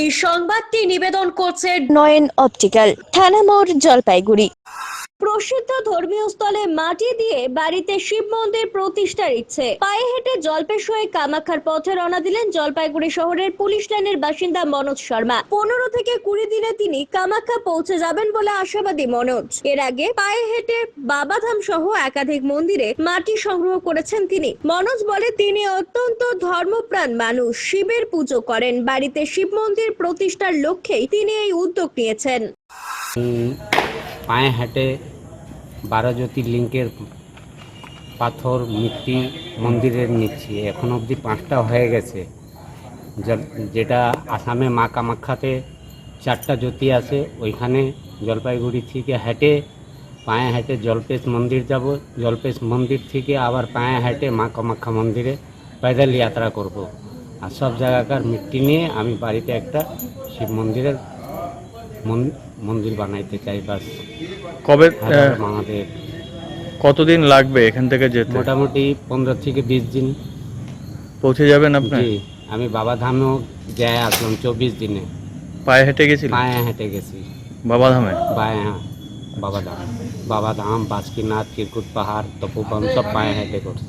এই সংবাদটি নিবেদন করছে নয়ন অপটিক্যাল, থানা মোড়, জলপাইগুড়ি। প্রসিদ্ধ ধর্মীয় স্থলে মাটি দিয়ে বাড়িতে শিব মন্দির প্রতিষ্ঠার ইচ্ছে পায়ে হেঁটে জল্পেশ হয়ে কামাখ্যার পথে রওনা দিলেন জলপাইগুড়ি শহরের পুলিশ লাইনের বাসিন্দা মনোজ শর্মা। পনেরো থেকে কুড়ি দিনে তিনি কামাখ্যা পৌঁছে যাবেন বলে আশাবাদী মনোজ। এর আগে পায়ে হেঁটে বাবাধাম সহ একাধিক মন্দিরে মাটি সংগ্রহ করেছেন তিনি। মনোজ বলে, তিনি অত্যন্ত ধর্মপ্রাণ মানুষ শিবের পুজো করেন। বাড়িতে শিব মন্দির প্রতিষ্ঠার লক্ষ্যেই তিনি এই উদ্যোগ নিয়েছেন। পায়ে হেঁটে বারো জ্যোতির্লিঙ্গের পাথর, মিট্টি মন্দিরের নিচ্ছি এখন অবধি পাঁচটা হয়ে গেছে। যেটা আসামে মা কামাখ্যাতে চারটা জ্যোতি আছে, ওইখানে জলপাইগুড়ি থেকে হেঁটে পায়ে হেঁটে জলপেশ মন্দির যাব। জলপেশ মন্দির থেকে আবার পায়ে হেঁটে মা কামাখ্যা মন্দিরে পায়দাল যাত্রা করব। আর সব জায়গাকার মিট্টি নিয়ে আমি বাড়িতে একটা শিব মন্দিরের মন্দির বানাইতে চাই বাস। কবে আমাদের কতদিন লাগবে এখান থেকে যেতে? মোটামুটি পনেরো থেকে বিশ দিন। পৌঁছে যাবেন আপনি আমি বাবা ধামেও যাই আসলাম চব্বিশ দিনে। পায়ে হেঁটে গেছি পায়ে হেঁটে গেছি। বাবা ধামে? পায়ে হ্যাঁ বাবা ধাম। বাবা ধাম বাসকিনাথ কিরকুট পাহাড় তপুবন সব পায়ে হেঁটে করছি।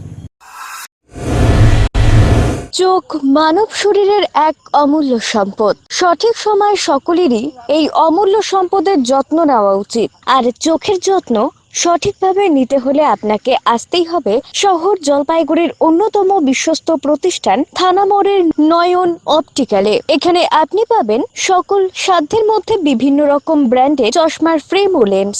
চোখ মানব শরীরের এক অমূল্য সম্পদ। সঠিক সময় সকলেরই এই অমূল্য সম্পদের যত্ন নেওয়া উচিত। আর চোখের যত্ন সঠিকভাবে নিতে হলে আপনাকে আসতেই হবে শহর জলপাইগুড়ির অন্যতম বিশ্বস্ত প্রতিষ্ঠান থানামোড়ের নয়ন অপটিক্যালে। এখানে আপনি পাবেন সকল সাধ্যের মধ্যে বিভিন্ন রকম ব্র্যান্ডের চশমার ফ্রেম ও লেন্স।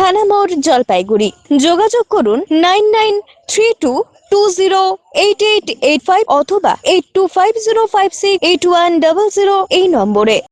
থানা মোড় জলপাইগুড়ি। যোগাযোগ করুন nine nine three two two zero eight eight eight five অথবা eight two five zero five six eight one double zero এই নম্বরে।